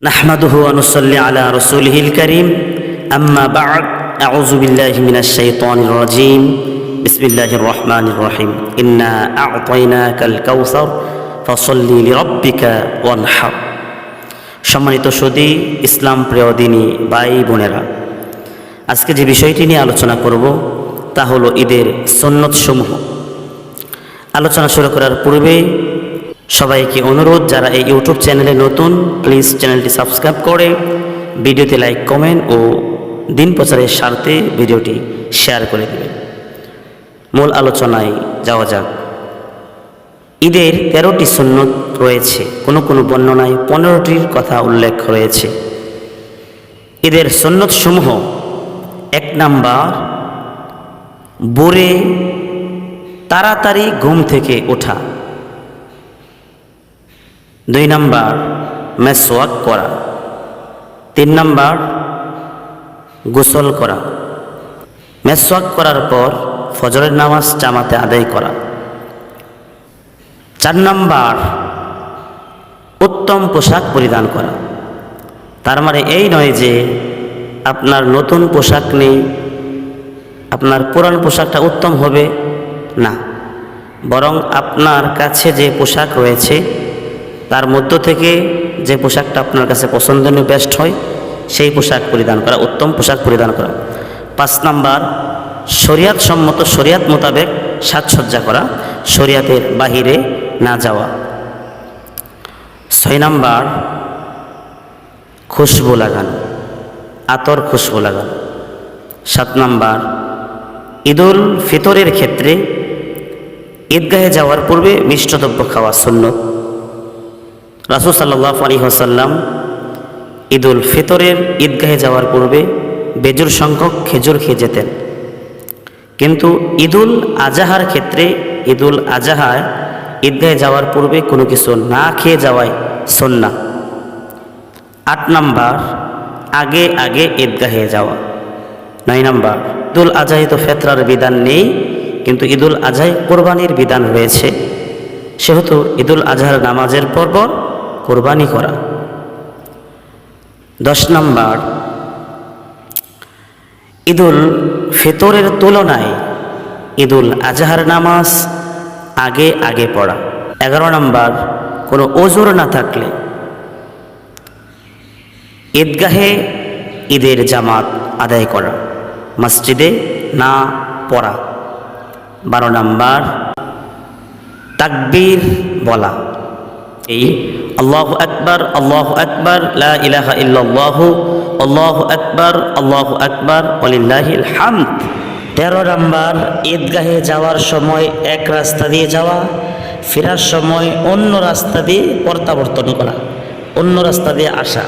نحمده ونصلي على رسوله الكريم أما بعد أعوذ بالله من الشيطان الرجيم بسم الله الرحمن الرحيم إنا أعطيناك الكوثر فصل لربك وانحر সম্মানিত সুদী ইসলাম প্রিয় দিনী ভাই বোনেরা আজকে যে বিষয়টি নিয়ে আলোচনা করব তা হলো ঈদের সন্ন্যত সমূহ আলোচনা শুরু করার পূর্বে সবাইকে অনুরোধ, যারা এই ইউটিউব চ্যানেলে নতুন প্লিজ চ্যানেলটি সাবস্ক্রাইব করে, ভিডিওতে লাইক কমেন্ট ও দিন প্রচারের স্বার্থে ভিডিওটি শেয়ার করে দেবেন। মূল আলোচনায় যাওয়া যাক। ঈদের তেরোটি সুন্নত রয়েছে, কোনো কোনো বর্ণনায় পনেরোটির কথা উল্লেখ রয়েছে। ঈদের সুন্নত সমূহ এক নাম্বার বোরে তাড়াতাড়ি ঘুম থেকে ওঠা। দুই নাম্বার, মেসওয়াক করা। তিন নাম্বার, গোসল করা। মেসওয়াক করার পর ফজরের নামাজ জামাতে আদায় করা। চার নাম্বার, উত্তম পোশাক পরিধান করা। তার মানে এই নয় যে আপনার নতুন পোশাক নেই, আপনার পুরান পোশাকটা উত্তম হবে না। বরং আপনার কাছে যে পোশাক রয়েছে তার মধ্য থেকে যে পোশাকটা আপনার কাছে পছন্দনীয় বেস্ট হয়, সেই পোশাক পরিধান করা, উত্তম পোশাক পরিধান করা। পাঁচ নাম্বার শরিয়াত সম্মত শরিয়াত মোতাবেক সাজসজ্জা করা, শরিয়াতের বাহিরে না যাওয়া। ছয় নাম্বার, খুশবু লাগানো, আতর খুশবু লাগানো। সাত নাম্বার, ঈদুল ফিতরের ক্ষেত্রে ঈদগাহে যাওয়ার পূর্বে মিষ্টদ্রব্য খাওয়া সুন্নত। রাসুল সাল্লাহ আলী হাসাল্লাম ঈদুল ফিতরের ঈদগাহে যাওয়ার পূর্বে বেজুর সংখ্যক খেজুর খেয়ে যেতেন। কিন্তু ঈদুল আজাহার ক্ষেত্রে ঈদুল আজাহায় ঈদগাহে যাওয়ার পূর্বে কোনো কিছু না খেয়ে যাওয়ায় সন্না আট নাম্বার, আগে আগে ঈদগাহে যাওয়া। নয় নাম্বার, ঈদুল আজহায় তো ফেতরার বিধান নেই, কিন্তু ঈদুল আজহায় কোরবানির বিধান রয়েছে। সেহেতু ঈদুল আজহার নামাজের পর পর কোরবানি করা। দশ নাম্বার, ঈদুল ফিতরের তুলনায় ঈদুল আজহার নামাজ আগে আগে পড়া। এগারো নাম্বার, কোনো ওজোর না থাকলে ঈদগাহে ঈদের জামাত আদায় করা, মসজিদে না পড়া। বারো নাম্বার, তাকবীর বলা, এই আল্লাহ আকবর আল্লাহ আকবর ইলাহা ইল্লাল্লাহ, আল্লাহ আকবর আল্লাহ আকবর অলিল্লাহিল হামদ তেরো নম্বর, ঈদগাহে যাওয়ার সময় এক রাস্তা দিয়ে যাওয়া, ফেরার সময় অন্য রাস্তা দিয়ে প্রত্যাবর্তন করা, অন্য রাস্তা দিয়ে আসা।